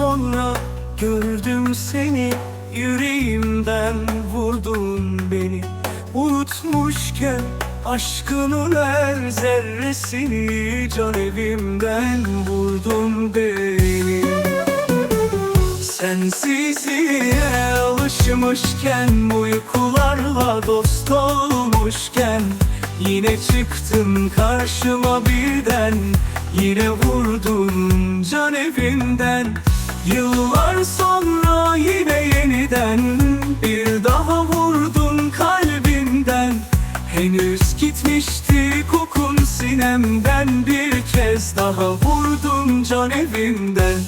Unuttum seni yüreğimden vurdun beni. Unutmuşken aşkının her zerresini Can evimden vurdun beni. Sensizliğe alışmışken Uykularla dost olmuşken Yine çıktın karşıma birden Yine vurdun can evinden Yıllar sonra yine yeniden Bir daha vurdun kalbimden Henüz gitmişti kokun sinemden Bir kez daha vurdun can evimden